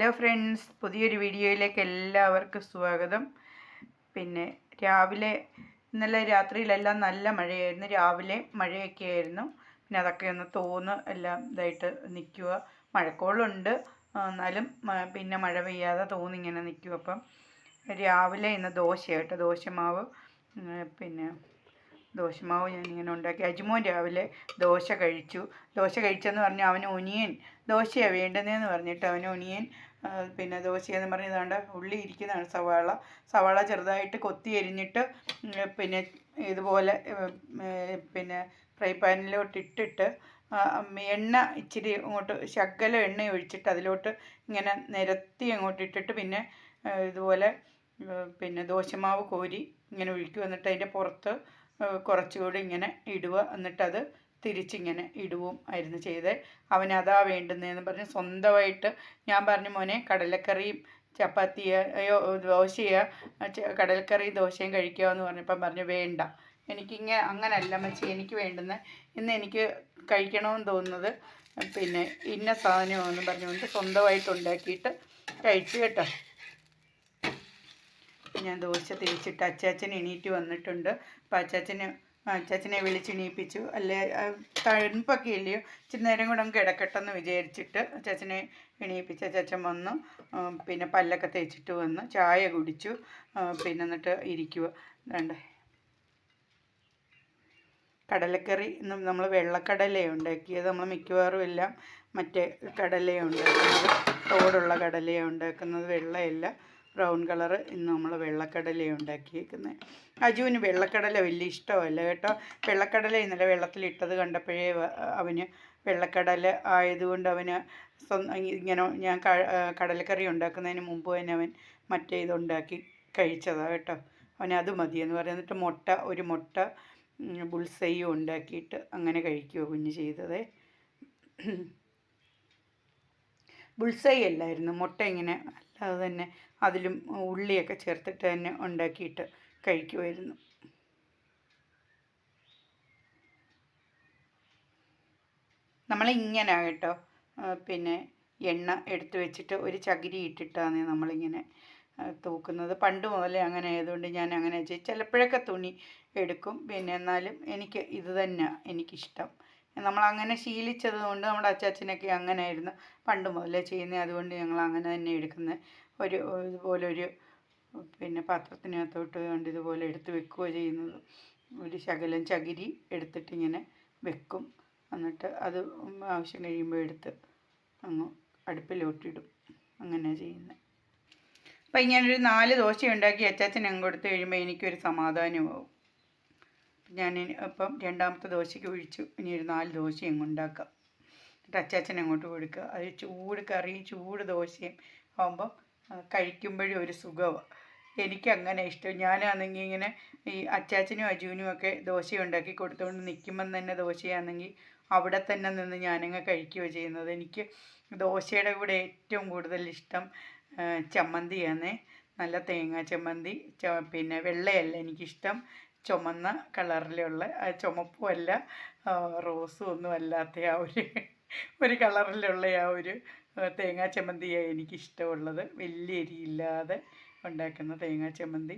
Hello friends പുതിയൊരു വീഡിയോയിലേക്ക് എല്ലാവർക്കും സ്വാഗതം. പിന്നെ രാവിലെ ഇന്നലെ രാത്രിയിലെല്ലാം നല്ല മഴയായിരുന്നു. രാവിലെ മഴയൊക്കെ ആയിരുന്നു പിന്നെ അതൊക്കെ ഒന്ന് തോന്ന് എല്ലാം ഇതായിട്ട് നിൽക്കുക മഴക്കോളുണ്ട്. എന്നാലും പിന്നെ മഴ പെയ്യാതെ തോന്നിങ്ങനെ നിൽക്കുക അപ്പം. രാവിലെ ഇന്ന് ദോശയായിട്ട് ദോശമാവ്. പിന്നെ ദോശമാവ് ഞാൻ ഇങ്ങനെ ഉണ്ടാക്കി. അജ്മോൻ രാവിലെ ദോശ കഴിച്ചു. ദോശ കഴിച്ചെന്ന് പറഞ്ഞാൽ അവന് ഒനിയൻ ദോശയാണ് വേണ്ടുന്നതെന്ന് പറഞ്ഞിട്ട് അവന് ഒനിയൻ പിന്നെ ദോശയെന്ന് പറഞ്ഞ് ഇതാണ്ട് ഉള്ളി ഇരിക്കുന്നതാണ് സവാള. സവാള ചെറുതായിട്ട് കൊത്തി എരിഞ്ഞിട്ട് പിന്നെ ഇതുപോലെ പിന്നെ ഫ്രൈ പാനിലോട്ട് ഇട്ടിട്ട് എണ്ണ ഇച്ചിരി അങ്ങോട്ട് ശകല എണ്ണ ഒഴിച്ചിട്ട് അതിലോട്ട് ഇങ്ങനെ നിരത്തി അങ്ങോട്ട് ഇട്ടിട്ട് പിന്നെ ഇതുപോലെ പിന്നെ ദോശമാവ് കോരി ഇങ്ങനെ ഒഴിക്കുക. എന്നിട്ട് അതിന്റെ പുറത്ത് കുറച്ചുകൂടി ഇങ്ങനെ ഇടുക. എന്നിട്ടത് തിരിച്ചിങ്ങനെ ഇടുവും ആയിരുന്നു ചെയ്തത്. അവൻ അതാ വേണ്ടുന്നതെന്ന് പറഞ്ഞ് സ്വന്തമായിട്ട് ഞാൻ പറഞ്ഞു മോനെ കടലക്കറിയും ചപ്പാത്തിയോ ദോശയോ കടൽക്കറി ദോശയും ദോശയും കഴിക്കാമെന്ന് പറഞ്ഞപ്പം പറഞ്ഞു വേണ്ട. എനിക്കിങ്ങനെ അങ്ങനല്ല മച്ചി എനിക്ക് വേണ്ടുന്ന ഇന്ന് എനിക്ക് കഴിക്കണമെന്ന് തോന്നുന്നത് പിന്നെ ഇന്ന സാധനമാണെന്ന് പറഞ്ഞുകൊണ്ട് സ്വന്തമായിട്ട് ഉണ്ടാക്കിയിട്ട് കഴിച്ചു കേട്ടോ. ഞാൻ ദോശ തിരിച്ചിട്ട് അച്ചാച്ചൻ എണീറ്റ് വന്നിട്ടുണ്ട്. അപ്പം അച്ചാച്ചന് അച്ചാച്ചനെ വിളിച്ചെണീപ്പിച്ചു. അല്ലേ തണുപ്പൊക്കെ ഇല്ലയോ ഇച്ചിരി നേരം കൂടെ നമുക്ക് കിടക്കട്ടെന്ന് വിചാരിച്ചിട്ട് അച്ചാച്ചനെ എണീപ്പിച്ച അച്ചാച്ചൻ വന്നു. പിന്നെ പല്ലൊക്കെ തേച്ചിട്ട് വന്ന്. ചായ കുടിച്ചു. പിന്നെ എന്നിട്ട് ഇരിക്കുക വേണ്ടേ കടലക്കറി നമ്മൾ വെള്ളക്കടലയാണ് ഉണ്ടാക്കിയത്. നമ്മൾ മിക്കവാറും എല്ലാം മറ്റേ കടലയാണ് ഉണ്ടാക്കുന്നത്. തോടുള്ള കടലയാണ് ഉണ്ടാക്കുന്നത്. വെള്ളയല്ല. ബ്രൗൺ കളറ് ഇന്ന് നമ്മൾ വെള്ളക്കടല ഉണ്ടാക്കിയേക്കുന്നത് അജുവിന് വെള്ളക്കടല വലിയ ഇഷ്ടമല്ല കേട്ടോ. വെള്ളക്കടല ഇന്നലെ വെള്ളത്തിലിട്ടത് കണ്ടപ്പോഴേ അവന് വെള്ളക്കടല ആയതുകൊണ്ട് അവന് ഇങ്ങനെ ഞാൻ കടലക്കറി ഉണ്ടാക്കുന്നതിന് മുമ്പ് തന്നെ അവൻ മറ്റേ ഇതുണ്ടാക്കി കഴിച്ചതാണ് കേട്ടോ. അവന് അത് മതിയെന്ന് പറയും എന്നിട്ട് മുട്ട ഒരു മുട്ട ബുൾസൈയും ഉണ്ടാക്കിയിട്ട് അങ്ങനെ കഴിക്കുക കുഞ്ഞ് ചെയ്തത്. ബുൾസൈ അല്ലായിരുന്നു മുട്ട ഇങ്ങനെ അല്ലാതെ തന്നെ അതിലും ഉള്ളിയൊക്കെ ചേർത്തിട്ട് തന്നെ ഉണ്ടാക്കിയിട്ട് കഴിക്കുമായിരുന്നു നമ്മളിങ്ങനെ കേട്ടോ പിന്നെ എണ്ണ എടുത്തു വെച്ചിട്ട് ഒരു ചകിരി ഇട്ടിട്ടാണ് നമ്മളിങ്ങനെ തൂക്കുന്നത്. പണ്ട് മുതലേ അങ്ങനെ ആയതുകൊണ്ട് ഞാൻ അങ്ങനെ ചെയ്യും ചിലപ്പോഴൊക്കെ തുണി എടുക്കും. പിന്നെ എന്നാലും എനിക്ക് ഇത് തന്നെ എനിക്കിഷ്ടം. നമ്മളങ്ങനെ ശീലിച്ചത് കൊണ്ട് നമ്മുടെ അച്ചാച്ചനൊക്കെ അങ്ങനെ ആയിരുന്നു പണ്ട് മുതലേ ചെയ്യുന്നത് അതുകൊണ്ട് ഞങ്ങൾ അങ്ങനെ തന്നെ എടുക്കുന്നത് ഒരു ഇതുപോലെ ഒരു പിന്നെ പാത്രത്തിനകത്തോട്ട് കൊണ്ട് ഇതുപോലെ എടുത്ത് വെക്കുകയോ ചെയ്യുന്നത്. ഒരു ശകലം ചകിരി എടുത്തിട്ടിങ്ങനെ വെക്കും. എന്നിട്ട് അത് ആവശ്യം കഴിയുമ്പോൾ എടുത്ത് അങ്ങ് അടുപ്പിലോട്ടിടും. അങ്ങനെ ചെയ്യുന്നത് അപ്പം ഇങ്ങനൊരു നാല് ദോശ ഉണ്ടാക്കി അച്ചാച്ചൻ അങ്ങ് കൊടുത്തു കഴിയുമ്പോൾ എനിക്കൊരു സമാധാനമാവും. ഞാൻ ഇപ്പം രണ്ടാമത്തെ ദോശയ്ക്ക് ഒഴിച്ചു. ഇനി ഒരു നാല് ദോശ അങ്ങ് ഉണ്ടാക്കാം. എന്നിട്ട് അച്ചാച്ചൻ അങ്ങോട്ട് കൊടുക്കുക. അത് ചൂട് കറിയും ചൂട് ദോശയും ആകുമ്പോൾ കഴിക്കുമ്പോഴും ഒരു സുഖമാണ് എനിക്കങ്ങനെ ഇഷ്ടം. ഞാനാണെങ്കിൽ ഇങ്ങനെ ഈ അച്ചാച്ചനും അജുവിനും ഒക്കെ ദോശ ഉണ്ടാക്കി കൊടുത്തുകൊണ്ട് നിൽക്കുമ്പം തന്നെ ദോശയാണെങ്കിൽ അവിടെ തന്നെ നിന്ന് ഞാനങ്ങ് കഴിക്കുകയോ ചെയ്യുന്നത്. എനിക്ക് ദോശയുടെ കൂടെ ഏറ്റവും കൂടുതൽ ഇഷ്ടം ചമ്മന്തിയാണ് നല്ല തേങ്ങാ ചമ്മന്തി പിന്നെ വെള്ളയല്ല എനിക്കിഷ്ടം. ചുമന്ന കളറിലുള്ള ചുമപ്പുമല്ല റോസും ഒന്നും അല്ലാത്ത ആ ഒരു ഒരു കളറിലുള്ള ആ ഒരു തേങ്ങാ ചമ്മന്തിയാണ് എനിക്കിഷ്ടമുള്ളത്. വലിയ എരിയില്ലാതെ ഉണ്ടാക്കുന്ന തേങ്ങാ ചമ്മന്തി.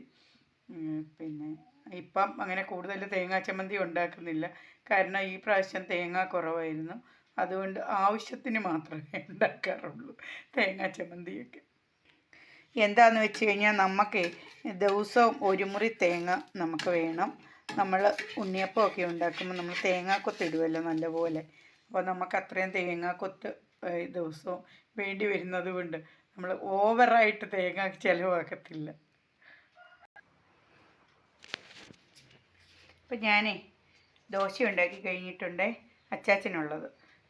പിന്നെ ഇപ്പം അങ്ങനെ കൂടുതൽ തേങ്ങാ ചമ്മന്തി ഉണ്ടാക്കുന്നില്ല. കാരണം ഈ പ്രാവശ്യം തേങ്ങ കുറവായിരുന്നു. അതുകൊണ്ട് ആവശ്യത്തിന് മാത്രമേ ഉണ്ടാക്കാറുള്ളൂ തേങ്ങാ ചമ്മന്തിയൊക്കെ. എന്താന്ന് വെച്ച് കഴിഞ്ഞാൽ നമുക്ക് ദിവസവും ഒരു മുറി തേങ്ങ നമുക്ക് വേണം. നമ്മൾ ഉണ്ണിയപ്പമൊക്കെ ഉണ്ടാക്കുമ്പോൾ നമ്മൾ തേങ്ങാക്കൊത്ത് ഇടുമല്ലോ നല്ലപോലെ. അപ്പോൾ നമുക്ക് അത്രയും തേങ്ങാക്കൊത്ത് ദിവസവും വേണ്ടി വരുന്നത് കൊണ്ട് നമ്മൾ ഓവറായിട്ട് തേങ്ങ ചിലവാക്കത്തില്ല. അപ്പം ഞാനേ ദോശ ഉണ്ടാക്കി കഴിഞ്ഞിട്ടുണ്ട് അച്ചാച്ചനുള്ളത്.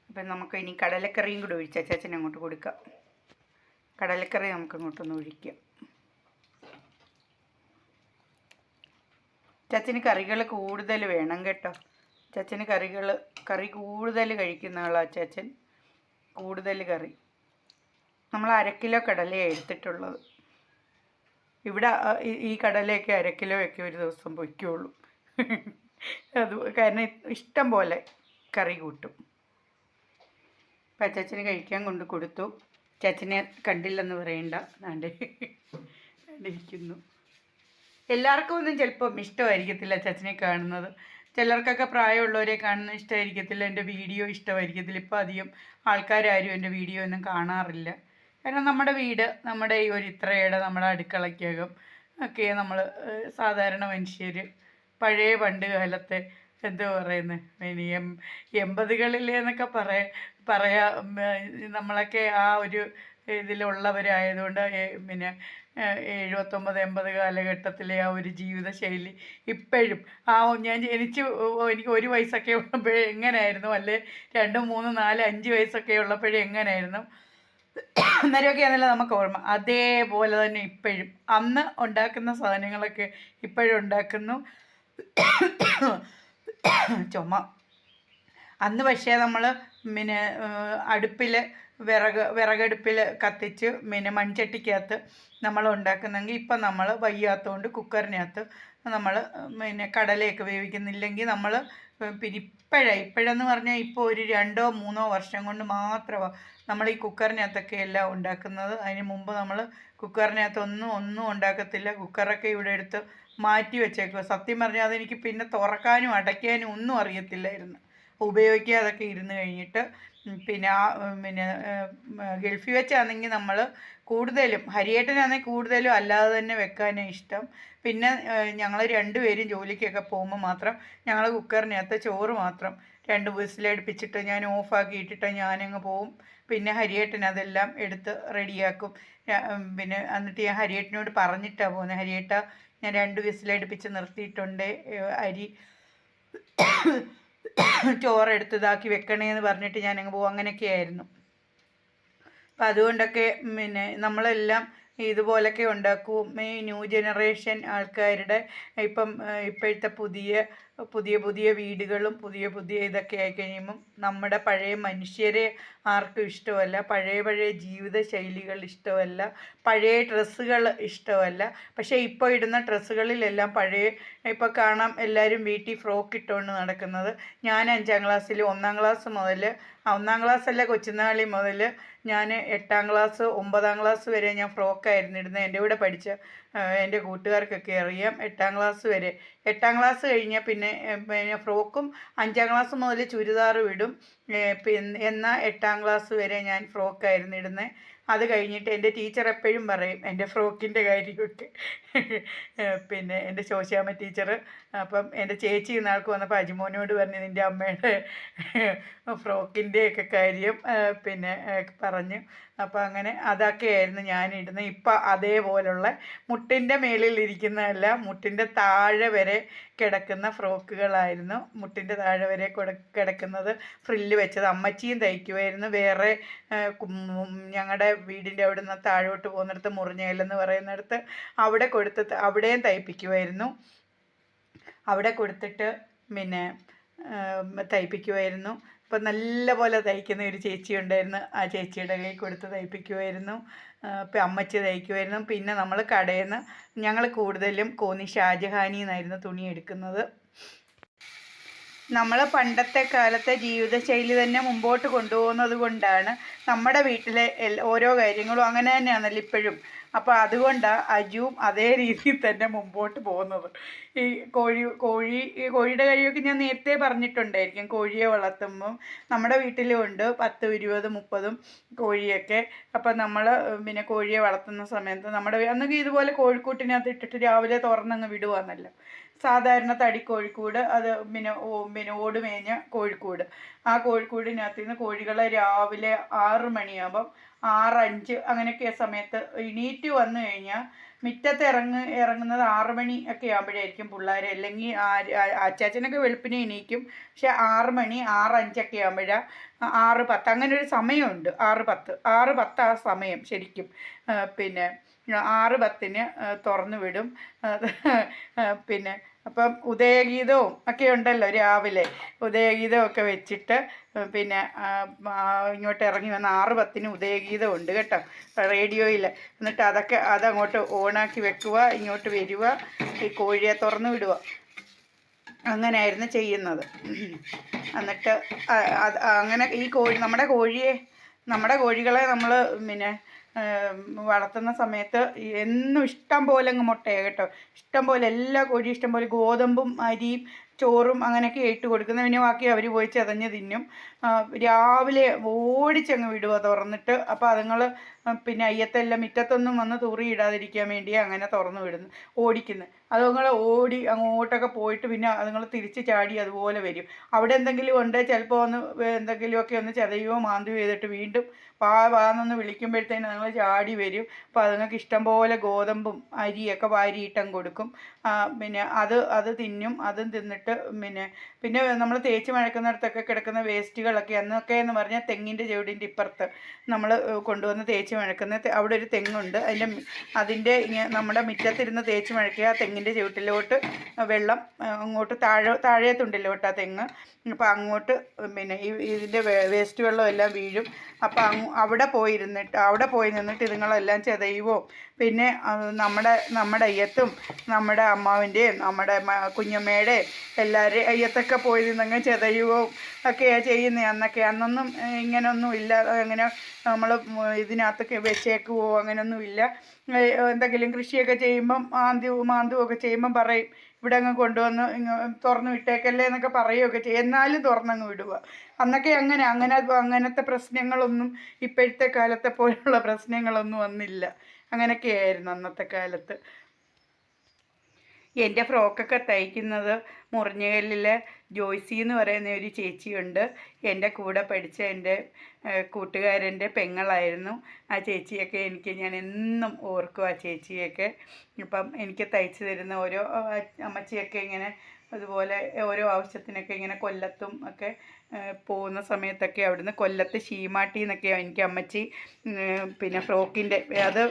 അപ്പം നമുക്ക് ഇനി കടലക്കറിയും കൂടി ഒഴിച്ച് അച്ചാച്ചൻ അങ്ങോട്ട് കൊടുക്കാം. കടലക്കറി നമുക്ക് അങ്ങോട്ടൊന്ന് ഒഴിക്കാം. ചച്ചന് കറികൾ കൂടുതൽ വേണം കേട്ടോ. ചച്ചന് കറികൾ കറി കൂടുതൽ കഴിക്കുന്ന ആളാണ് ചച്ചൻ കൂടുതൽ കറി. നമ്മൾ അര കിലോ കടലയാണ് എടുത്തിട്ടുള്ളത്. ഇവിടെ ഈ- കടലയൊക്കെ അര കിലോ ഒക്കെ ഒരു ദിവസം പൊയ്ക്കുള്ളൂ അത് കാരണം ഇഷ്ടം പോലെ കറി കൂട്ടും. പച്ചച്ചന് കഴിക്കാൻ കൊണ്ട് കൊടുത്തു. ചാച്ചനെ കണ്ടില്ലെന്ന് പറയണ്ട. നാണ്ട് ഇരിക്കുന്നു. എല്ലാവർക്കും ഒന്നും ചിലപ്പം ഇഷ്ടമായിരിക്കത്തില്ല ചാച്ചനെ കാണുന്നത്. ചിലർക്കൊക്കെ പ്രായമുള്ളവരെ കാണുന്നത് ഇഷ്ടമായിരിക്കത്തില്ല എന്റെ വീഡിയോ ഇഷ്ടമായിരിക്കത്തില്ല. ഇപ്പം അധികം ആൾക്കാരാരും എന്റെ വീഡിയോ ഒന്നും കാണാറില്ല. കാരണം നമ്മുടെ വീട് നമ്മുടെ ഈ ഒരു ഇത്രയുടെ നമ്മുടെ അടുക്കളയ്ക്കകം ഒക്കെ നമ്മൾ സാധാരണ മനുഷ്യർ പഴയ പണ്ട് കാലത്തെ എന്തോ പറയുന്നത് ഇനി എം എൺപതുകളിലെ എന്നൊക്കെ പറയാ പറയാ നമ്മളൊക്കെ ആ ഒരു ഇതിലുള്ളവരായതുകൊണ്ട് പിന്നെ എഴുപത്തൊമ്പത് എൺപത് കാലഘട്ടത്തിലെ ആ ഒരു ജീവിതശൈലി ഇപ്പോഴും ആ ഞാൻ ജനിച്ച് എനിക്ക് ഒരു വയസ്സൊക്കെ ഉള്ളപ്പോഴേ എങ്ങനെയായിരുന്നു അല്ലേ രണ്ട് മൂന്ന് നാല് അഞ്ച് വയസ്സൊക്കെ ഉള്ളപ്പോഴേ എങ്ങനെയായിരുന്നു അന്നേരമൊക്കെ ആണല്ലോ നമുക്ക് ഓർമ്മ. അതേപോലെ തന്നെ ഇപ്പോഴും. അന്ന് ഉണ്ടാക്കുന്ന സാധനങ്ങളൊക്കെ ഇപ്പോഴും ഉണ്ടാക്കുന്നു. ചുമ. അന്ന് പക്ഷേ നമ്മൾ പിന്നെ അടുപ്പിൽ വിറക് വിറകടുപ്പിൽ കത്തിച്ച് പിന്നെ മൺചട്ടിക്കകത്ത് നമ്മൾ ഉണ്ടാക്കുന്നെങ്കിൽ ഇപ്പം നമ്മൾ വയ്യാത്തതുകൊണ്ട് കുക്കറിനകത്ത് നമ്മൾ പിന്നെ കടലയൊക്കെ വേവിക്കുന്നില്ലെങ്കിൽ നമ്മൾ പിന്നെ ഇപ്പോഴാണ് ഇപ്പോഴെന്ന് പറഞ്ഞാൽ ഇപ്പോൾ ഒരു രണ്ടോ മൂന്നോ വർഷം കൊണ്ട് മാത്രമാണ് നമ്മൾ ഈ കുക്കറിനകത്തൊക്കെ എല്ലാം ഉണ്ടാക്കുന്നത്. അതിന് മുമ്പ് നമ്മൾ കുക്കറിനകത്ത് ഒന്നും ഒന്നും ഉണ്ടാക്കത്തില്ല. കുക്കറൊക്കെ ഇവിടെ എടുത്ത് മാറ്റി വെച്ചേക്കുക സത്യം പറഞ്ഞാൽ അതെനിക്ക് പിന്നെ തുറക്കാനും അടയ്ക്കാനും ഒന്നും അറിയത്തില്ലായിരുന്നു. ഉപയോഗിക്കാതൊക്കെ ഇരുന്ന് കഴിഞ്ഞിട്ട് പിന്നെ ആ പിന്നെ ഗൾഫിൽ വെച്ചാണെങ്കിൽ നമ്മൾ കൂടുതലും ഹരിയേട്ടനാണെങ്കിൽ കൂടുതലും അല്ലാതെ തന്നെ വെക്കാനേ ഇഷ്ടം. പിന്നെ ഞങ്ങൾ രണ്ടുപേരും ജോലിക്കൊക്കെ പോകുമ്പോൾ മാത്രം ഞങ്ങൾ കുക്കറിനകത്ത് ചോറ് മാത്രം രണ്ട് വിസിലടുപ്പിച്ചിട്ട് ഞാൻ ഓഫാക്കി ഇട്ടിട്ട് ഞാനങ്ങ് പോവും. പിന്നെ ഹരിയേട്ടൻ അതെല്ലാം എടുത്ത് റെഡിയാക്കും. പിന്നെ എന്നിട്ട് ഞാൻ ഹരിയേട്ടനോട് പറഞ്ഞിട്ടാണ് പോകുന്നത്. ഹരിയേട്ട ഞാൻ രണ്ട് വിസിലടുപ്പിച്ച് നിർത്തിയിട്ടുണ്ട് അരി. ചോറെടുത്ത് ഇതാക്കി വെക്കണേന്ന് പറഞ്ഞിട്ട് ഞാൻ അങ്ങ് പോകും അങ്ങനെയൊക്കെയായിരുന്നു. അപ്പം അതുകൊണ്ടൊക്കെ പിന്നെ നമ്മളെല്ലാം ഇതുപോലൊക്കെ ഉണ്ടാക്കും. ഈ ന്യൂ ജനറേഷൻ ആൾക്കാരുടെ ഇപ്പം ഇപ്പോഴത്തെ പുതിയ പുതിയ പുതിയ വീടുകളും പുതിയ പുതിയ ഇതൊക്കെ ആയി കഴിയുമ്പം നമ്മുടെ പഴയ മനുഷ്യരെ ആർക്കും ഇഷ്ടമല്ല. പഴയ പഴയ ജീവിത ശൈലികൾ ഇഷ്ടമല്ല. പഴയ ഡ്രസ്സുകൾ ഇഷ്ടമല്ല. പക്ഷേ ഇപ്പോൾ ഇടുന്ന ഡ്രസ്സുകളിലെല്ലാം പഴയ ഇപ്പോൾ കാണാം എല്ലാവരും വീട്ടിൽ ഫ്രോക്ക് ഇട്ടുകൊണ്ട് നടക്കുന്നത്. ഞാൻ അഞ്ചാം ക്ലാസ്സിൽ ഒന്നാം ക്ലാസ് മുതൽ ഒന്നാം ക്ലാസ് അല്ല കൊച്ചുനാളി മുതൽ ഞാൻ എട്ടാം ക്ലാസ് ഒമ്പതാം ക്ലാസ് വരെ ഞാൻ ഫ്രോക്കായിരുന്നു ഇടുന്നത് എന്റെ കൂടെ പഠിച്ച എന്റെ കൂട്ടുകാർക്കൊക്കെ അറിയാം. എട്ടാം ക്ലാസ് വരെ. എട്ടാം ക്ലാസ് കഴിഞ്ഞാൽ പിന്നെ പിന്നെ ഫ്രോക്കും അഞ്ചാം ക്ലാസ് മുതൽ ചുരിദാറും ഇടും പിന്നെ എന്നാൽ എട്ടാം ക്ലാസ് വരെ ഞാൻ ഫ്രോക്കായിരുന്നു ഇടുന്നത് അത് കഴിഞ്ഞിട്ട് എന്റെ ടീച്ചർ എപ്പോഴും പറയും എന്റെ ഫ്രോക്കിന്റെ കാര്യമൊക്കെ. പിന്നെ എന്റെ ശോശിയാമ്മ ടീച്ചർ അപ്പം എന്റെ ചേച്ചി ഇന്നാൾക്ക് വന്നപ്പോൾ അജിമോനോട് പറഞ്ഞു നിന്റെ അമ്മയുടെ ഫ്രോക്കിന്റെയൊക്കെ കാര്യം പിന്നെ പറഞ്ഞു അപ്പോൾ അങ്ങനെ അതൊക്കെയായിരുന്നു ഞാനിടുന്നത്. ഇപ്പം അതേപോലുള്ള മുട്ടിന്റെ മേളിൽ ഇരിക്കുന്നതല്ല മുട്ടിന്റെ താഴെ വരെ കിടക്കുന്ന ഫ്രോക്കുകളായിരുന്നു. മുട്ടിന്റെ താഴെ വരെ കൊടു- കിടക്കുന്നത് ഫ്രില്ല് വെച്ചത് അമ്മച്ചിയും തയ്ക്കുമായിരുന്നു. വേറെ ഞങ്ങളുടെ വീടിന്റെ അവിടെ നിന്ന് താഴോട്ട് പോകുന്നിടത്ത് മുറിഞ്ഞേലെന്ന് പറയുന്നിടത്ത് അവിടെ കൊടുത്ത് അവിടെയും തയ്പ്പിക്കുമായിരുന്നു. അവിടെ കൊടുത്തിട്ട് പിന്നെ തയ്പ്പിക്കുമായിരുന്നു. അപ്പം നല്ല പോലെ തയ്ക്കുന്ന ഒരു ചേച്ചി ഉണ്ടായിരുന്നു. ആ ചേച്ചിയുടെ കയ്യിൽ കൊടുത്ത് തയ്പ്പിക്കുമായിരുന്നു ഇപ്പം അമ്മച്ചി തയ്ക്കുമായിരുന്നു പിന്നെ നമ്മൾ കടയിൽ നിന്ന് ഞങ്ങൾ കൂടുതലും കോന്നി ഷാജഹാനി എന്നായിരുന്നു തുണി എടുക്കുന്നത്. നമ്മൾ പണ്ടത്തെ കാലത്തെ ജീവിതശൈലി തന്നെ മുമ്പോട്ട് കൊണ്ടുപോകുന്നത് കൊണ്ടാണ് നമ്മുടെ വീട്ടിലെ ഓരോ കാര്യങ്ങളും അങ്ങനെ തന്നെയാണല്ലോ ഇപ്പോഴും. അപ്പോൾ അതുകൊണ്ടാണ് അജുവും അതേ രീതിയിൽ തന്നെ മുമ്പോട്ട് പോകുന്നത്. ഈ കോഴി കോഴി ഈ കോഴിയുടെ കാര്യമൊക്കെ ഞാൻ നേരത്തെ പറഞ്ഞിട്ടുണ്ടായിരിക്കും. കോഴിയെ വളർത്തുമ്പം നമ്മുടെ വീട്ടിലും ഉണ്ട് പത്ത് ഇരുപത് മുപ്പതും കോഴിയൊക്കെ. അപ്പം നമ്മൾ പിന്നെ കോഴിയെ വളർത്തുന്ന സമയത്ത് നമ്മുടെ അന്നൊക്കെ ഇതുപോലെ കോഴിക്കൂട്ടിനകത്ത് ഇട്ടിട്ട് രാവിലെ തുറന്നങ്ങ് വിടുവാന്നല്ലോ. സാധാരണ തടി കോഴിക്കൂട് അത് പിന്നെ പിന്നെ ഓടുമേഞ്ഞ കോഴിക്കൂട്. ആ കോഴിക്കൂടിനകത്ത് നിന്ന് കോഴികളെ രാവിലെ ആറ് മണിയാകുമ്പം ആറഞ്ച് അങ്ങനെയൊക്കെ സമയത്ത് എണീറ്റ് വന്നു കഴിഞ്ഞാൽ മുറ്റത്ത് ഇറങ്ങ് ഇറങ്ങുന്നത് ആറ് മണി ഒക്കെ ആകുമ്പോഴായിരിക്കും പിള്ളേർ അല്ലെങ്കിൽ അച്ചാച്ചനൊക്കെ വെളുപ്പിനെ എണീക്കും. പക്ഷെ ആറ് മണി ആറ് അഞ്ചൊക്കെ ആകുമ്പോഴാണ് ആറ് പത്ത്. അങ്ങനെ ഒരു സമയമുണ്ട്. ആറ് പത്ത്. ആറ് പത്ത് ആ സമയം ശരിക്കും. പിന്നെ ആറ് പത്തിന് തുറന്നു വിടും. പിന്നെ അപ്പം ഉദയഗീതവും ഒക്കെ ഉണ്ടല്ലോ രാവിലെ. ഉദയഗീതവും ഒക്കെ വെച്ചിട്ട് പിന്നെ ഇങ്ങോട്ട് ഇറങ്ങി വന്ന ആറ് പത്തിന് ഉദയഗീതം ഉണ്ട് കേട്ടോ റേഡിയോയിൽ എന്നിട്ട് അതൊക്കെ അതങ്ങോട്ട് ഓണാക്കി വെക്കുക ഇങ്ങോട്ട് വരിക ഈ കോഴിയെ തുറന്നു വിടുക. അങ്ങനെയായിരുന്നു ചെയ്യുന്നത്. എന്നിട്ട് അങ്ങനെ ഈ കോഴി നമ്മുടെ കോഴിയെ നമ്മുടെ കോഴികളെ നമ്മൾ പിന്നെ വളർത്തുന്ന സമയത്ത് എന്നും ഇഷ്ടം പോലെ അങ്ങ് മുട്ടയാണ് കേട്ടോ. ഇഷ്ടം പോലെ എല്ലാ കോഴി ഇഷ്ടം പോലെ ഗോതമ്പും അരിയും ചോറും അങ്ങനെയൊക്കെ ഇട്ട് കൊടുക്കുന്നത് പിന്നെ ബാക്കി അവർ പോയി ചതഞ്ഞ് തിന്നും. രാവിലെ ഓടിച്ചങ്ങ് വിടുക തുറന്നിട്ട്. അപ്പോൾ അതുങ്ങൾ പിന്നെ അയ്യത്തെല്ലാം മുറ്റത്തൊന്നും വന്ന് തൂറി ഇടാതിരിക്കാൻ വേണ്ടി അങ്ങനെ തുറന്നു വിടുന്നു ഓടിക്കുന്നു. അതുങ്ങൾ ഓടി അങ്ങോട്ടൊക്കെ പോയിട്ട് പിന്നെ അതുങ്ങൾ തിരിച്ച് ചാടി അതുപോലെ വരും. അവിടെ എന്തെങ്കിലും ഉണ്ട് ചിലപ്പോൾ ഒന്ന് എന്തെങ്കിലുമൊക്കെ ഒന്ന് ചതയോ മാന്തുകയോ ചെയ്തിട്ട് വീണ്ടും വാ പാന്നൊന്ന് വിളിക്കുമ്പോഴത്തേന് അതുങ്ങൾ ചാടി വരും. അപ്പോൾ അതുങ്ങൾക്ക് ഇഷ്ടം പോലെ ഗോതമ്പും അരിയൊക്കെ വാരിയിട്ടും കൊടുക്കും. പിന്നെ അത് അത് തിന്നും അതും തിന്നിട്ട് പിന്നെ പിന്നെ നമ്മൾ തേച്ച് മഴക്കുന്നിടത്തൊക്കെ കിടക്കുന്ന വേസ്റ്റുകളൊക്കെ അന്നൊക്കെ എന്ന് പറഞ്ഞാൽ തെങ്ങിന്റെ ചുവടിന്റെ ഇപ്പുറത്ത് നമ്മൾ കൊണ്ടുവന്ന് തേച്ച് മഴക്കുന്ന അവിടെ ഒരു തെങ്ങുണ്ട്. അതിന്റെ അതിന്റെ നമ്മുടെ മുറ്റത്തിരുന്ന് തേച്ച് മഴക്കുക ആ തെങ്ങിന്റെ ചുവട്ടിലോട്ട് വെള്ളം അങ്ങോട്ട് താഴെ താഴെത്തുണ്ടല്ലോട്ട് ആ തെങ്ങ്. അപ്പോൾ അങ്ങോട്ട് പിന്നെ ഇതിന്റെ വേസ്റ്റ് വെള്ളം എല്ലാം വീഴും. അപ്പോൾ അവിടെ പോയിരുന്നിട്ട് അവിടെ പോയി നിന്നിട്ട് ഇതുങ്ങളെല്ലാം ചെതയുവോ പിന്നെ നമ്മുടെ നമ്മുടെ അയ്യത്തും നമ്മുടെ അമ്മാവിന്റെയും നമ്മുടെ കുഞ്ഞമ്മയുടെ എല്ലാവരുടെയും അയ്യത്തൊക്കെ പോയി നിന്നങ്ങ് ചെതയുവോ ഒക്കെയാണ് ചെയ്യുന്നത് അന്നൊക്കെ അന്നൊന്നും ഇങ്ങനൊന്നും ഇല്ല. അങ്ങനെ നമ്മൾ ഇതിനകത്തൊക്കെ വെച്ചേക്കുവോ അങ്ങനെയൊന്നും ഇല്ല. എന്തെങ്കിലും കൃഷിയൊക്കെ ചെയ്യുമ്പം മാന്തിയും മാന്തും ഒക്കെ ചെയ്യുമ്പം പറയും ഇവിടെ അങ്ങ് കൊണ്ടുവന്ന് ഇങ്ങ് തുറന്ന് വിട്ടേക്കല്ലേ എന്നൊക്കെ പറയുകയൊക്കെ ചെയ്യും. എന്നാലും തുറന്നങ്ങ് വിടുക. അന്നൊക്കെ അങ്ങനെ അങ്ങനെ അങ്ങനത്തെ പ്രശ്നങ്ങളൊന്നും ഇപ്പോഴത്തെ കാലത്തെ പോലുള്ള പ്രശ്നങ്ങളൊന്നും വന്നില്ല. അങ്ങനെയൊക്കെയായിരുന്നു അന്നത്തെ കാലത്ത്. എന്റെ ഫ്രോക്കൊക്കെ തയ്ക്കുന്നത് മുറിഞ്ഞകല്ലിലെ ജോയ്സി എന്ന് പറയുന്ന ഒരു ചേച്ചിയുണ്ട്. എന്റെ കൂടെ പഠിച്ച എന്റെ കൂട്ടുകാരന്റെ പെങ്ങളായിരുന്നു. ആ ചേച്ചിയൊക്കെ എനിക്ക് ഞാൻ എന്നും ഓർക്കും ആ ചേച്ചിയൊക്കെ. ഇപ്പം എനിക്ക് തയ്ച്ചു തരുന്ന ഓരോ അമ്മച്ചിയൊക്കെ ഇങ്ങനെ അതുപോലെ ഓരോ ആവശ്യത്തിനൊക്കെ ഇങ്ങനെ കൊല്ലത്തും ഒക്കെ പോകുന്ന സമയത്തൊക്കെ അവിടുന്ന് കൊല്ലത്ത് ഷീമാട്ടി എന്നൊക്കെയാണ് എനിക്ക് അമ്മച്ചി പിന്നെ ഫ്രോക്കിന്റെ അത്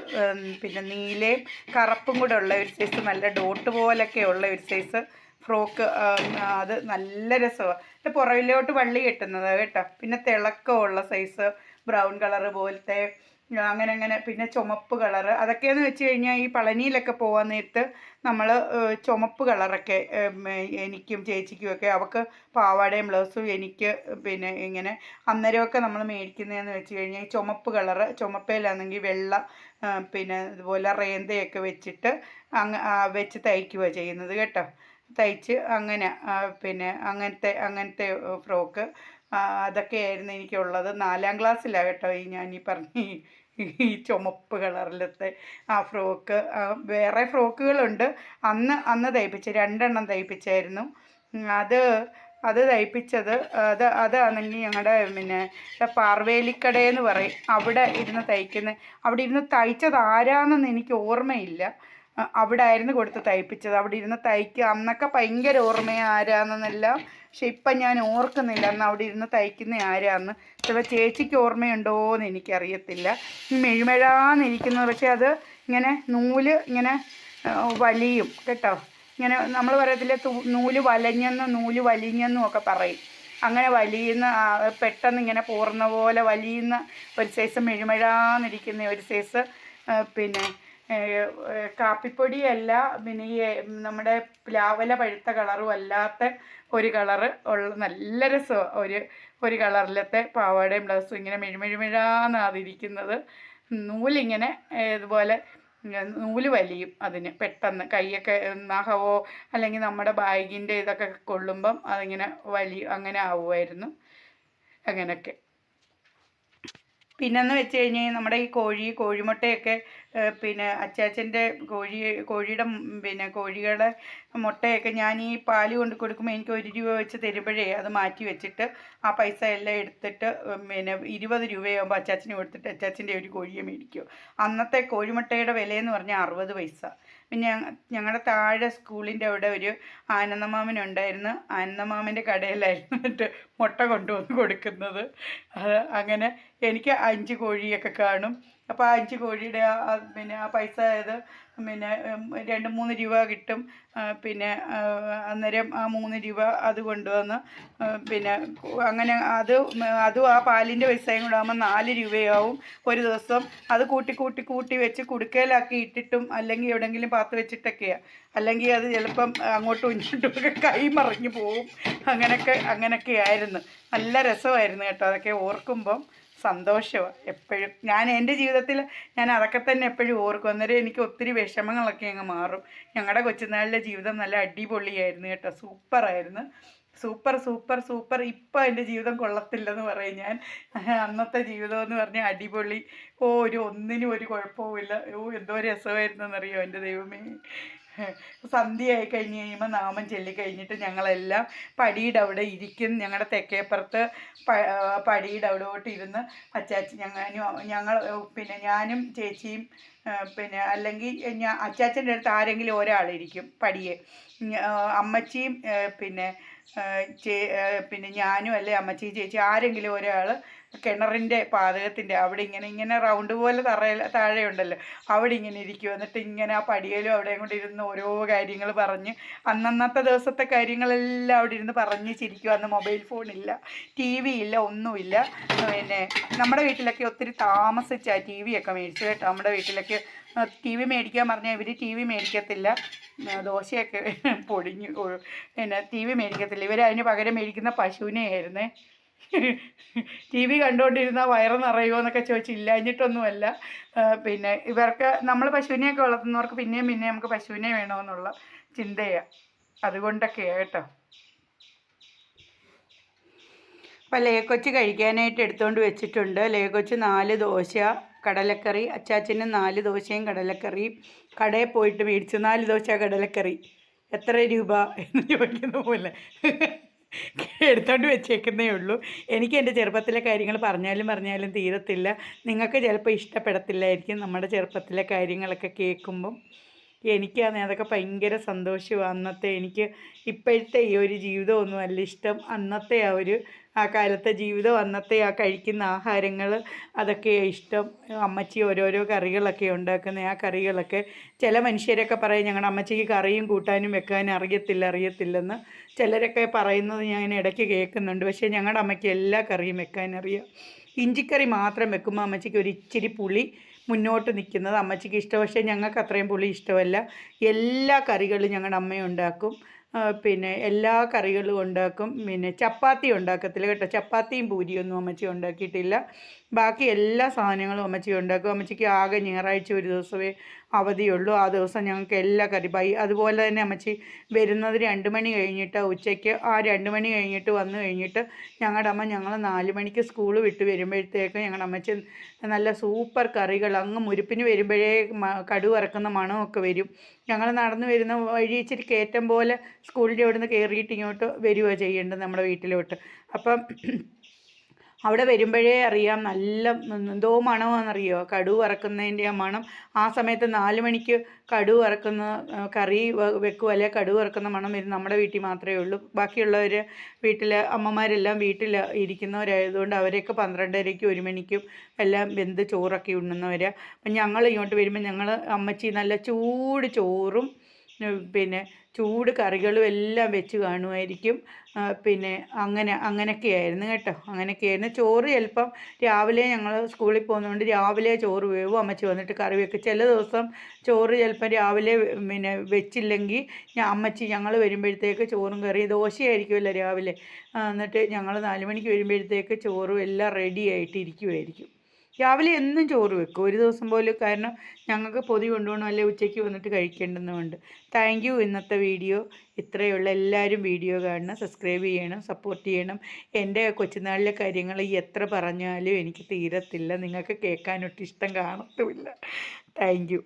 പിന്നെ നീലയും കറുപ്പും കൂടെ ഉള്ള ഒരു സൈസ് നല്ല ഡോട്ട് പോലൊക്കെ ഉള്ള ഒരു സൈസ് ഫ്രോക്ക് അത് നല്ല രസമാണ് ഇത് പുറകിലോട്ട് വള്ളി കെട്ടുന്നത് കേട്ടോ. പിന്നെ തിളക്കമുള്ള സൈസ് ബ്രൗൺ കളർ പോലത്തെ അങ്ങനെ അങ്ങനെ പിന്നെ ചുമപ്പ് കളറ് അതൊക്കെയെന്ന് വെച്ച് കഴിഞ്ഞാൽ ഈ പളനിയിലൊക്കെ പോകാൻ നേരത്ത് നമ്മൾ ചുമപ്പ് കളറൊക്കെ എനിക്കും ചേച്ചിക്കും ഒക്കെ അവൾക്ക് പാവാടയും ബ്ലൗസും എനിക്ക് പിന്നെ ഇങ്ങനെ അന്നേരമൊക്കെ നമ്മൾ മേടിക്കുന്നതെന്ന് വെച്ച് കഴിഞ്ഞാൽ ഈ ചുമപ്പ് കളറ് ചുമപ്പയിലാണെങ്കിൽ വെള്ള പിന്നെ ഇതുപോലെ റേന്തയൊക്കെ വെച്ചിട്ട് അങ്ങ് വെച്ച് തയ്ക്കുക ചെയ്യുന്നത് കേട്ടോ. തയ്ച്ച് അങ്ങനെ പിന്നെ അങ്ങനത്തെ അങ്ങനത്തെ ഫ്രോക്ക് അതൊക്കെയായിരുന്നു എനിക്കുള്ളത്. നാലാം ക്ലാസ്സിലാണ് കേട്ടോ ഈ ഞാൻ ഈ പറഞ്ഞ ഈ- ചുമപ്പ് കളറിലത്തെ ആ ഫ്രോക്ക്. വേറെ ഫ്രോക്കുകളുണ്ട്. അന്ന് അന്ന് തയ്പ്പിച്ച് രണ്ടെണ്ണം തയ്പ്പിച്ചായിരുന്നു. അത് അത് തയ്പ്പിച്ചത് അത് അതാണെങ്കിൽ ഞങ്ങളുടെ പിന്നെ പാർവേലിക്കടയെന്ന് പറയും. അവിടെ ഇരുന്ന് തയ്ക്കുന്ന. അവിടെ ഇരുന്ന് തയ്ച്ചത് ആരാണെന്ന് എനിക്ക് ഓർമ്മയില്ല. അവിടെ ആയിരുന്നു കൊടുത്ത് തയ്പ്പിച്ചത്. അവിടെ ഇരുന്ന് തയ്ക്കുക. അന്നൊക്കെ ഭയങ്കര ഓർമ്മയാണ് ആരാന്നെന്നെല്ലാം. പക്ഷെ ഇപ്പം ഞാൻ ഓർക്കുന്നില്ല. അന്ന് അവിടെ ഇരുന്ന് തയ്ക്കുന്ന ആരാന്ന്. ചില ചേച്ചിക്ക് ഓർമ്മയുണ്ടോ എന്ന് എനിക്കറിയത്തില്ല മെഴുമെഴാന്നിരിക്കുന്നത്. പക്ഷെ അത് ഇങ്ങനെ നൂൽ ഇങ്ങനെ വലിയും. കേട്ടോ? ഇങ്ങനെ നമ്മൾ പറയത്തില്ല നൂൽ വലഞ്ഞെന്നും നൂൽ വലിഞ്ഞെന്നും ഒക്കെ പറയും. അങ്ങനെ വലിയുന്ന പെട്ടെന്ന് ഇങ്ങനെ പോർന്ന പോലെ വലിയുന്ന ഒരു സൈസ് മെഴുമെഴാന്നിരിക്കുന്ന ഒരു സൈസ് പിന്നെ കാപ്പിപ്പൊടിയല്ല പിന്നെ ഈ നമ്മുടെ പ്ലാവല പഴുത്ത കളറും അല്ലാത്ത ഒരു കളറ് ഉള്ള നല്ല രസം ഒരു ഒരു കളറിലത്തെ പാവാടയും ബ്ലൗസും ഇങ്ങനെ മിഴുമിഴുമിഴാന്നാതിരിക്കുന്നത് നൂലിങ്ങനെ ഇതുപോലെ നൂൽ വലിയും അതിന് പെട്ടെന്ന് കൈയൊക്കെ നഖവോ അല്ലെങ്കിൽ നമ്മുടെ ബാഗിന്റെ ഇതൊക്കെ കൊള്ളുമ്പം അതിങ്ങനെ വലിയും അങ്ങനെ ആവുമായിരുന്നു. അങ്ങനെയൊക്കെ പിന്നെന്ന് വെച്ച് കഴിഞ്ഞാൽ നമ്മുടെ ഈ കോഴി കോഴിമുട്ടയൊക്കെ പിന്നെ അച്ചാച്ചന്റെ കോഴി കോഴിയുടെ പിന്നെ കോഴികളെ മുട്ടയൊക്കെ ഞാൻ ഈ പാൽ കൊണ്ട് കൊടുക്കുമ്പോൾ എനിക്ക് ഒരു രൂപ വെച്ച് തരുമ്പോഴേ അത് മാറ്റി വെച്ചിട്ട് ആ പൈസ എല്ലാം എടുത്തിട്ട് പിന്നെ ഇരുപത് രൂപയാകുമ്പോൾ അച്ചാച്ചന് കൊടുത്തിട്ട് അച്ചാച്ചന്റെ ഒരു കോഴിയെ മേടിക്കും. അന്നത്തെ കോഴിമുട്ടയുടെ വിലയെന്ന് പറഞ്ഞാൽ അറുപത് പൈസ. പിന്നെ ഞങ്ങളുടെ താഴെ സ്കൂളിന്റെ അവിടെ ഒരു ആനന്ദമാമനുണ്ടായിരുന്നു. ആനന്ദമാമന്റെ കടയിലായിരുന്നു എന്നിട്ട് മുട്ട കൊണ്ടുവന്ന് കൊടുക്കുന്നത്. അങ്ങനെ എനിക്ക് അഞ്ച് കോഴിയൊക്കെ കാണും. അപ്പോൾ അഞ്ച് കോഴിയുടെ ആ പിന്നെ ആ പൈസ ഇത് പിന്നെ രണ്ട് മൂന്ന് രൂപ കിട്ടും. പിന്നെ അന്നേരം ആ മൂന്ന് രൂപ അത് കൊണ്ടുവന്ന് പിന്നെ അങ്ങനെ അത് അതും ആ പാലിന്റെ പൈസയും കൂടെ ആകുമ്പോൾ നാല് രൂപയാവും ഒരു ദിവസം. അത് കൂട്ടി കൂട്ടി കൂട്ടി വെച്ച് കുടുക്കയിലാക്കി ഇട്ടിട്ടും അല്ലെങ്കിൽ എവിടെയെങ്കിലും പാത്ത് വെച്ചിട്ടൊക്കെയാണ് അല്ലെങ്കിൽ അത് ചിലപ്പം അങ്ങോട്ടും ഇങ്ങോട്ടും ഒക്കെ കൈ മറിഞ്ഞു പോവും. അങ്ങനെയൊക്കെ അങ്ങനെയൊക്കെ ആയിരുന്നു നല്ല രസമായിരുന്നു കേട്ടോ. അതൊക്കെ ഓർക്കുമ്പം. സന്തോഷമാണ് എപ്പോഴും. ഞാൻ എന്റെ ജീവിതത്തിൽ ഞാൻ അതൊക്കെ തന്നെ എപ്പോഴും ഓർക്കും. അന്നേരം എനിക്ക് ഒത്തിരി വിഷമങ്ങളൊക്കെ അങ്ങ് മാറും. ഞങ്ങളുടെ കൊച്ചുനാളിലെ ജീവിതം നല്ല അടിപൊളിയായിരുന്നു കേട്ടോ. സൂപ്പറായിരുന്നു. Super super super. ഇപ്പം എന്റെ ജീവിതം കൊള്ളത്തില്ലെന്ന് പറയും ഞാൻ. അന്നത്തെ ജീവിതം എന്ന് പറഞ്ഞാൽ അടിപൊളി. ഓ ഒരു ഒന്നിനും ഒരു കുഴപ്പവുമില്ല. ഓ എന്തോ രസമായിരുന്നു എന്നറിയോ എന്റെ ദൈവമേ. സന്ധ്യയായി കഴിഞ്ഞ് കഴിയുമ്പോൾ നാമം ചൊല്ലിക്കഴിഞ്ഞിട്ട് ഞങ്ങളെല്ലാം പടിയുടെ അവിടെ ഇരിക്കും. ഞങ്ങളുടെ തെക്കേപ്പുറത്ത് അവിടെ പടിയുടെ അവിടോട്ട് ഇരുന്ന് അച്ചാച്ചി ഞങ്ങളും ഞങ്ങൾ പിന്നെ ഞാനും ചേച്ചിയും പിന്നെ അല്ലെങ്കിൽ ഞാൻ അച്ചാച്ചന്റെ അടുത്ത് ആരെങ്കിലും ഒരാളിരിക്കും പടിയെ. അമ്മച്ചിയും പിന്നെ ചേ പിന്നെ ഞാനും അല്ലെ അമ്മച്ചി ചേച്ചി ആരെങ്കിലും ഒരാൾ കിണറിന്റെ പാതകത്തിന്റെ അവിടെ ഇങ്ങനെ ഇങ്ങനെ റൗണ്ട് പോലെ തറ താഴെ ഉണ്ടല്ലോ അവിടെ ഇങ്ങനെ ഇരിക്കും. എന്നിട്ട് ഇങ്ങനെ ആ പടിയലും അവിടെ കൂടി ഇരുന്ന് ഓരോ കാര്യങ്ങൾ പറഞ്ഞ് അന്നന്നത്തെ ദിവസത്തെ കാര്യങ്ങളെല്ലാം അവിടെ ഇരുന്ന് പറഞ്ഞ് ചിരിക്കും അന്ന് മൊബൈൽ ഫോണില്ല ടി വി ഇല്ല ഒന്നുമില്ല. പിന്നെ നമ്മുടെ വീട്ടിലൊക്കെ ഒത്തിരി താമസിച്ചാ ടി വി ഒക്കെ മേടിച്ചു കേട്ടോ. നമ്മുടെ വീട്ടിലൊക്കെ ടി വി മേടിക്കാൻ പറഞ്ഞാൽ ഇവർ ടി വി മേടിക്കത്തില്ല. ദോശയൊക്കെ പൊടിഞ്ഞു പിന്നെ ടി വി മേടിക്കത്തില്ല. ഇവർ അതിന് പകരം മേടിക്കുന്ന പശുവിനെ ആയിരുന്നേ ടി വി കണ്ടുകൊണ്ടിരുന്ന വയറ് നിറയുമോ എന്നൊക്കെ ചോദിച്ച് ഇല്ലാഞ്ഞിട്ടൊന്നുമല്ല. പിന്നെ ഇവർക്ക് നമ്മൾ പശുവിനെയൊക്കെ വളർത്തുന്നവർക്ക് പിന്നെയും പിന്നെയും നമുക്ക് പശുവിനെ വേണമെന്നുള്ള ചിന്തയാണ് അതുകൊണ്ടൊക്കെയാണ് കേട്ടോ. അപ്പം ലേക്കൊച്ച് കഴിക്കാനായിട്ട് എടുത്തുകൊണ്ട് വെച്ചിട്ടുണ്ട്. ലേക്കൊച്ച് നാല് ദോശ കടലക്കറി അച്ചാച്ചന് നാല് ദോശയും കടലക്കറിയും. കടയിൽ പോയിട്ട് മേടിച്ചു. നാല് ദോശ കടലക്കറി. എത്ര രൂപ എന്ന് ചോദിക്കുന്ന പോലെ. എടുത്തോണ്ട് വെച്ചേക്കുന്നേ ഉള്ളൂ. എനിക്ക് എന്റെ ചെറുപ്പത്തിലെ കാര്യങ്ങൾ പറഞ്ഞാലും പറഞ്ഞാലും തീരത്തില്ല. നിങ്ങൾക്ക് ചിലപ്പോൾ ഇഷ്ടപ്പെടത്തില്ലായിരിക്കും നമ്മുടെ ചെറുപ്പത്തിലെ കാര്യങ്ങളൊക്കെ കേൾക്കുമ്പം. എനിക്കാണ് അതൊക്കെ ഭയങ്കര സന്തോഷമാണ്. അന്നത്തെ എനിക്ക് ഇപ്പോഴത്തെ ഈ ഒരു ജീവിതമൊന്നും അല്ല ഇഷ്ടം. അന്നത്തെ ആ ഒരു ആ കാലത്തെ ജീവിതം അന്നത്തെ ആ കഴിക്കുന്ന ആഹാരങ്ങൾ അതൊക്കെ ഇഷ്ടം. അമ്മച്ചി ഓരോരോ കറികളൊക്കെ ഉണ്ടാക്കുന്ന ആ കറികളൊക്കെ ചില മനുഷ്യരൊക്കെ പറയും ഞങ്ങളുടെ അമ്മച്ചിക്ക് കറിയും കൂട്ടാനും വെക്കാനും അറിയത്തില്ല അറിയത്തില്ലെന്ന്. ചിലരൊക്കെ പറയുന്നത് ഞാൻ ഇടയ്ക്ക് കേൾക്കുന്നുണ്ട്. പക്ഷേ ഞങ്ങളുടെ അമ്മയ്ക്ക് എല്ലാ കറിയും വെക്കാനറിയാം ഇഞ്ചിക്കറി മാത്രം വെക്കുമ്പോൾ അമ്മച്ചിക്ക് ഒരു ഇച്ചിരി പുളി മുന്നോട്ട് നിൽക്കുന്നത് അമ്മച്ചിക്ക് ഇഷ്ടം. പക്ഷേ ഞങ്ങൾക്ക് അത്രയും പുളി ഇഷ്ടമല്ല. എല്ലാ കറികളും ഞങ്ങളുടെ അമ്മ ഉണ്ടാക്കും. ആ, പിന്നെ എല്ലാ കറികളും ഉണ്ടാക്കും. പിന്നെ ചപ്പാത്തി ഉണ്ടാക്കത്തില്ല കേട്ടോ. ചപ്പാത്തിയും പൂരിയൊന്നും അമ്മച്ചി ഉണ്ടാക്കിയിട്ടില്ല. ബാക്കി എല്ലാ സാധനങ്ങളും അമ്മച്ചി ഉണ്ടാക്കും. അമ്മച്ചിക്ക് ആകെ ഞായറാഴ്ച ഒരു ദിവസമേ അവധിയുള്ളൂ. ആ ദിവസം ഞങ്ങൾക്ക് എല്ലാ കറി. ബൈ. അതുപോലെ തന്നെ അമ്മച്ചി വരുന്നത് രണ്ട് മണി കഴിഞ്ഞിട്ട് ഉച്ചയ്ക്ക് ആ രണ്ട് മണി കഴിഞ്ഞിട്ട് വന്നു കഴിഞ്ഞിട്ട് ഞങ്ങളുടെ അമ്മ ഞങ്ങൾ നാല് മണിക്ക് സ്കൂൾ വിട്ട് വരുമ്പോഴത്തേക്ക് ഞങ്ങളുടെ അമ്മച്ചി നല്ല സൂപ്പർ കറികൾ അങ്ങ് മുരുപ്പിന് വരുമ്പോഴേ കടുവ് ഇറക്കുന്ന മണമൊക്കെ വരും. ഞങ്ങൾ നടന്നു വരുന്ന വഴി ഇച്ചിരി കയറ്റം പോലെ സ്കൂളിന്റെ അവിടുന്ന് കയറിയിട്ട് ഇങ്ങോട്ട് വരിക ചെയ്യേണ്ടത് നമ്മുടെ വീട്ടിലോട്ട്. അപ്പം അവിടെ വരുമ്പോഴേ അറിയാം നല്ല എന്തോ മണമാണെന്നറിയോ? കടു വറക്കുന്നതിന്റെ ആ മണം. ആ സമയത്ത് നാല് മണിക്ക് കടു വറക്കുന്ന കറി വെക്കുക വെക്കും അല്ലെങ്കിൽ കടു വറക്കുന്ന മണം വരും നമ്മുടെ വീട്ടിൽ മാത്രമേ ഉള്ളൂ. ബാക്കിയുള്ളവർ വീട്ടിലെ അമ്മമാരെല്ലാം വീട്ടിൽ ഇരിക്കുന്നവരായതുകൊണ്ട് അവരെയൊക്കെ പന്ത്രണ്ടരയ്ക്കും ഒരു മണിക്കും എല്ലാം വെന്ത് ചോറൊക്കെ ഉണ്ണുന്നവരാണ് അപ്പം ഞങ്ങൾ ഇങ്ങോട്ട് വരുമ്പോൾ ഞങ്ങൾ അമ്മച്ചി നല്ല ചൂട് ചോറും പിന്നെ ചൂട് കറികളും എല്ലാം വെച്ച് കാണുമായിരിക്കും. പിന്നെ അങ്ങനെ അങ്ങനെയൊക്കെയായിരുന്നു കേട്ടോ. അങ്ങനെയൊക്കെയായിരുന്നു. ചോറ് ചിലപ്പം രാവിലെ ഞങ്ങൾ സ്കൂളിൽ പോകുന്നതുകൊണ്ട് രാവിലെ ചോറ് വേവും. അമ്മച്ചി വന്നിട്ട് കറി വെക്കും. ചില ദിവസം ചോറ് ചിലപ്പം രാവിലെ പിന്നെ വെച്ചില്ലെങ്കിൽ ഞാൻ അമ്മച്ചി ഞങ്ങൾ വരുമ്പോഴത്തേക്ക് ചോറും കറി ദോശയായിരിക്കുമല്ലോ രാവിലെ. എന്നിട്ട് ഞങ്ങൾ നാല് മണിക്ക് വരുമ്പോഴത്തേക്ക് ചോറും എല്ലാം റെഡി ആയിട്ട് ഇരിക്കുമായിരിക്കും. രാവിലെ എന്നും ചോറ് വെക്കും. ഒരു ദിവസം പോലും കാരണം ഞങ്ങൾക്ക് പൊതി കൊണ്ടുപോകണം. അല്ലെ ഉച്ചയ്ക്ക് വന്നിട്ട് കഴിക്കേണ്ടതുകൊണ്ട് താങ്ക് യു ഇന്നത്തെ വീഡിയോ ഇത്രയുള്ള എല്ലാവരും വീഡിയോ കാണണം. സബ്സ്ക്രൈബ് ചെയ്യണം. സപ്പോർട്ട് ചെയ്യണം. എന്റെ കൊച്ചുനാളിലെ കാര്യങ്ങൾ എത്ര പറഞ്ഞാലും എനിക്ക് തീരത്തില്ല. നിങ്ങൾക്ക് കേൾക്കാനൊട്ട് ഇഷ്ടം കാണത്തുമില്ല താങ്ക്